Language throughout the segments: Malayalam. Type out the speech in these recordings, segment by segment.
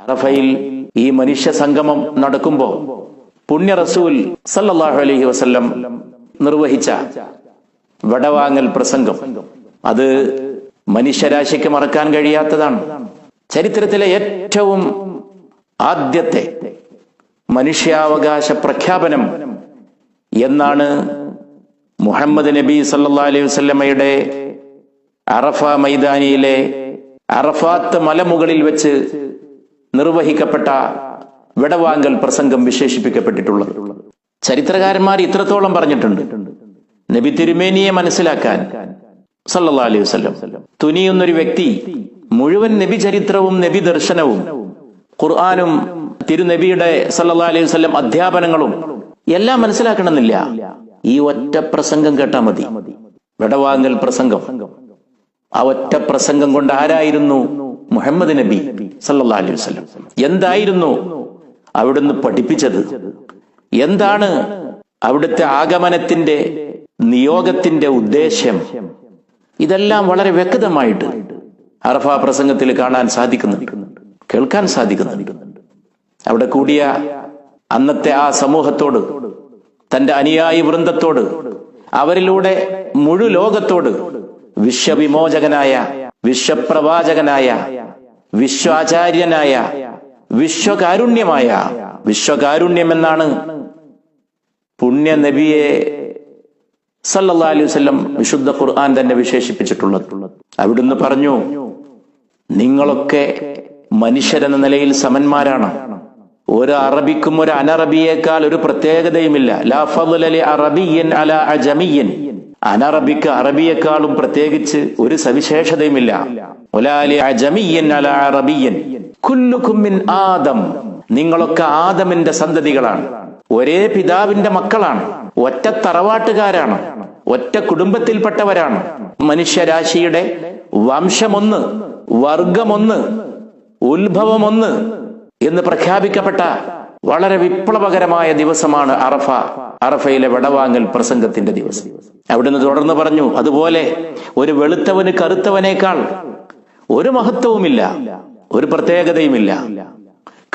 അറഫയിൽ ഈ മനുഷ്യ സംഗമം നടക്കുമ്പോ പുണ്യ റസൂൽ സല്ലാഹു അലഹി വസ്ല്ലം നിർവഹിച്ച വടവാങ്ങൽ പ്രസംഗം. അത് മനുഷ്യരാശിക്ക് മറക്കാൻ കഴിയാത്തതാണ്. ചരിത്രത്തിലെ ഏറ്റവും ആദ്യത്തെ മനുഷ്യാവകാശ പ്രഖ്യാപനം എന്നാണ് മുഹമ്മദ് നബി സല്ലാ അലൈഹി വസല്ലമയുടെ അറഫ മൈതാനിയിലെ അറഫാത്ത് മലമുകളിൽ വെച്ച് നിർവഹിക്കപ്പെട്ട വിടവാങ്കൽ പ്രസംഗം വിശേഷിപ്പിക്കപ്പെട്ടിട്ടുള്ളത്. ചരിത്രകാരന്മാർ ഇത്രത്തോളം പറഞ്ഞിട്ടുണ്ട്. നബി തിരുമേനിയെ മനസ്സിലാക്കാൻ സല്ലല്ലാ അലൈഹി വസല്ലം തുനിയുന്നൊരു വ്യക്തി മുഴുവൻ നബി ചരിത്രവും നബി ദർശനവും ഖുർആാനും തിരുനബിയുടെ സല്ലല്ലാ അലൈഹി വസല്ലം അധ്യാപനങ്ങളും എല്ലാം മനസ്സിലാക്കണമെന്നില്ല. ഈ ഒറ്റ പ്രസംഗം കേട്ടാ മതി. വിടവാങ്ങൽ പ്രസംഗം. ആ ഒറ്റ പ്രസംഗം കൊണ്ട് ആരായിരുന്നു മുഹമ്മദ് നബി സല്ലാ അലൈഹി വസല്ലം. എന്തായിരുന്നു അവിടുന്ന് പഠിപ്പിച്ചത്? എന്താണ് അവിടുത്തെ ആഗമനത്തിന്റെ നിയോഗത്തിന്റെ ഉദ്ദേശ്യം? ഇതെല്ലാം വളരെ വ്യക്തമായിട്ട് അറഫ പ്രസംഗത്തിൽ കാണാൻ സാധിക്കുന്നുണ്ട്. കേൾക്കാൻ സാധിക്കുന്നുണ്ട്. അവിടെ കൂടിയ അന്നത്തെ ആ സമൂഹത്തോട് തന്റെ അനുയായി വൃന്ദത്തോട് അവരിലൂടെ മുഴു ലോകത്തോട് വിശ്വവിമോചകനായ വിശ്വപ്രവാചകനായ വിശ്വാചാര്യനായ വിശ്വകാരുണ്യമായ വിശ്വകാരുണ്യം എന്നാണ് പുണ്യ നബിയെ സല്ലല്ലാ അലൈഹി വസല്ലം വിശുദ്ധ ഖുർആൻ തന്നെ വിശേഷിപ്പിച്ചിട്ടുള്ളത്. അവിടുന്ന് പറഞ്ഞു നിങ്ങളൊക്കെ മനുഷ്യരെന്ന നിലയിൽ സമന്മാരാണ്. ഒരു അറബിക്കും ഒരു അനറബിയേക്കാൾ ഒരു പ്രത്യേകതയുമില്ല. ലാ ഫضل അറബിയൻ അല അജമിയൻ അനറബിക്ക് അറബിയേക്കാളും പ്രത്യേകിച്ച് ഒരു സവിശേഷതയുമില്ല. ആദം. നിങ്ങളൊക്കെ ആദമിന്റെ സന്തതികളാണ്. ഒരേ പിതാവിന്റെ മക്കളാണ്. ഒറ്റ തറവാട്ടുകാരാണ്. ഒറ്റ കുടുംബത്തിൽപ്പെട്ടവരാണ്. മനുഷ്യരാശിയുടെ വംശമൊന്ന് വർഗമൊന്ന് ഉത്ഭവമൊന്ന് എന്ന് പ്രഖ്യാപിക്കപ്പെട്ട വളരെ വിപ്ലവകരമായ ദിവസമാണ് അറഫ അറഫയിലെ വിടവാങ്ങൽ പ്രസംഗത്തിന്റെ ദിവസം. അവിടുന്ന് തുടർന്ന് പറഞ്ഞു അതുപോലെ ഒരു വെളുത്തവന് കറുത്തവനേക്കാൾ ഒരു മഹത്വവുമില്ല ഒരു പ്രത്യേകതയുമില്ല.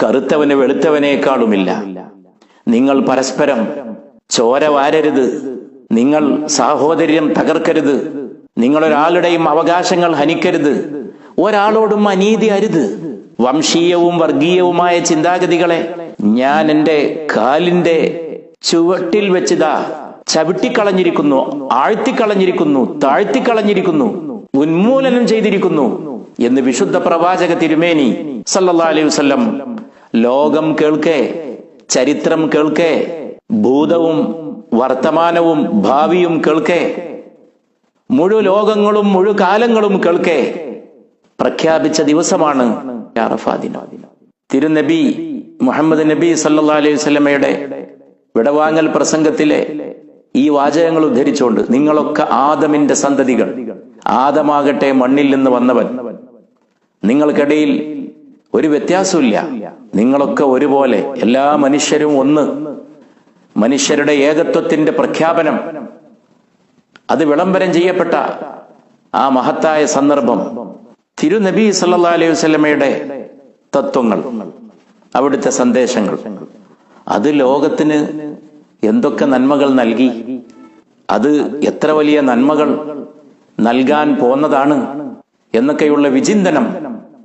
കറുത്തവന് വെളുത്തവനേക്കാളുമില്ല. നിങ്ങൾ പരസ്പരം ചോര വാരരുത്. നിങ്ങൾ സാഹോദര്യം തകർക്കരുത്. നിങ്ങൾ ഒരാളുടെയും അവകാശങ്ങൾ ഹനിക്കരുത്. ഒരാളോടും അനീതി അരുത്. വംശീയവും വർഗീയവുമായ ചിന്താഗതികളെ ഞാൻ എന്റെ കാലിന്റെ ചുവട്ടിൽ വെച്ചിതാ ചവിട്ടിക്കളഞ്ഞിരിക്കുന്നു ആഴ്ത്തിക്കളഞ്ഞിരിക്കുന്നു താഴ്ത്തിക്കളഞ്ഞിരിക്കുന്നു ഉന്മൂലനം ചെയ്തിരിക്കുന്നു. എന്ന് വിശുദ്ധ പ്രവാചക തിരുമേനി സല്ലല്ലാ അലൈഹി വസല്ലം ലോകം കേൾക്കെ ചരിത്രം കേൾക്കെ ഭൂതവും വർത്തമാനവും ഭാവിയും കേൾക്കെ മുഴു ലോകങ്ങളും മുഴു കാലങ്ങളും കേൾക്കെ പ്രഖ്യാപിച്ച ദിവസമാണ് ദിനം. തിരുനബി മുഹമ്മദ് നബി സല്ലാ അലൈഹി വസല്ലമയുടെ വിടവാങ്ങൽ പ്രസംഗത്തിലെ ഈ വാചകങ്ങൾ ഉദ്ധരിച്ചുകൊണ്ട് നിങ്ങളൊക്കെ ആദമിന്റെ സന്തതികൾ ആദമാകട്ടെ മണ്ണിൽ നിന്ന് വന്നവൻ നിങ്ങൾക്കിടയിൽ ഒരു വ്യത്യാസമില്ല നിങ്ങളൊക്കെ ഒരുപോലെ എല്ലാ മനുഷ്യരും ഒന്ന്. മനുഷ്യരുടെ ഏകത്വത്തിന്റെ പ്രഖ്യാപനം. അത് വിളംബരം ചെയ്യപ്പെട്ട ആ മഹത്തായ സന്ദർഭം. തിരുനബി സല്ലാ അലൈഹി വസ്ലമയുടെ തത്വങ്ങൾ. അവിടുത്തെ സന്ദേശങ്ങൾ. അത് ലോകത്തിന് എന്തൊക്കെ നന്മകൾ നൽകി. അത് എത്ര വലിയ നന്മകൾ നൽകാൻ പോന്നതാണ് എന്നൊക്കെയുള്ള വിചിന്തനം